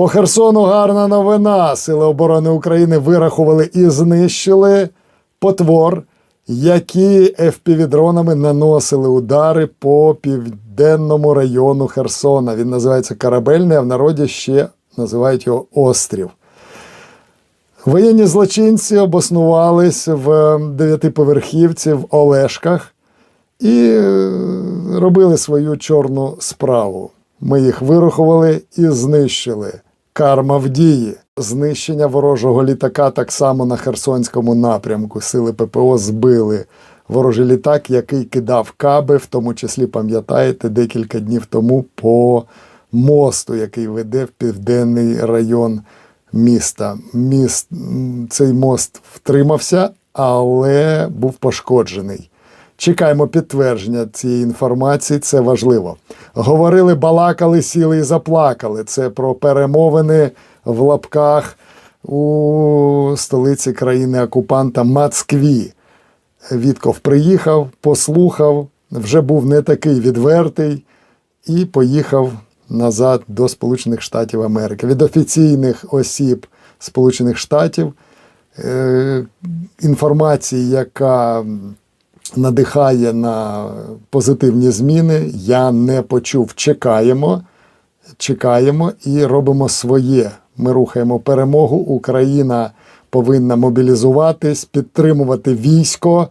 По Херсону гарна новина. Сили оборони України вирахували і знищили потвор, які FPV-дронами наносили удари по південному району Херсона. Він називається Корабельний, а в народі ще називають його Острів. Воєнні злочинці обоснувались в дев'ятиповерхівці в Олешках і е, робили свою чорну справу. Ми їх вирахували і знищили. Карма в дії. Знищення ворожого літака так само на Херсонському напрямку. Сили ППО збили ворожий літак, який кидав каби, в тому числі, пам'ятаєте, декілька днів тому по мосту, який веде в південний район міста. Міст, цей мост втримався, але був пошкоджений. Чекаємо підтвердження цієї інформації, це важливо. Говорили, балакали, сіли і заплакали. Це про перемовини в лапках у столиці країни окупанта Москві. Вітков приїхав, послухав, вже був не такий відвертий і поїхав назад до Сполучених Штатів Америки. Від офіційних осіб Сполучених Штатів е, інформації, яка надихає на позитивні зміни, я не почув. Чекаємо, чекаємо і робимо своє. Ми рухаємо перемогу. Україна повинна мобілізуватись, підтримувати військо.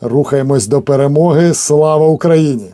Рухаємось до перемоги. Слава Україні!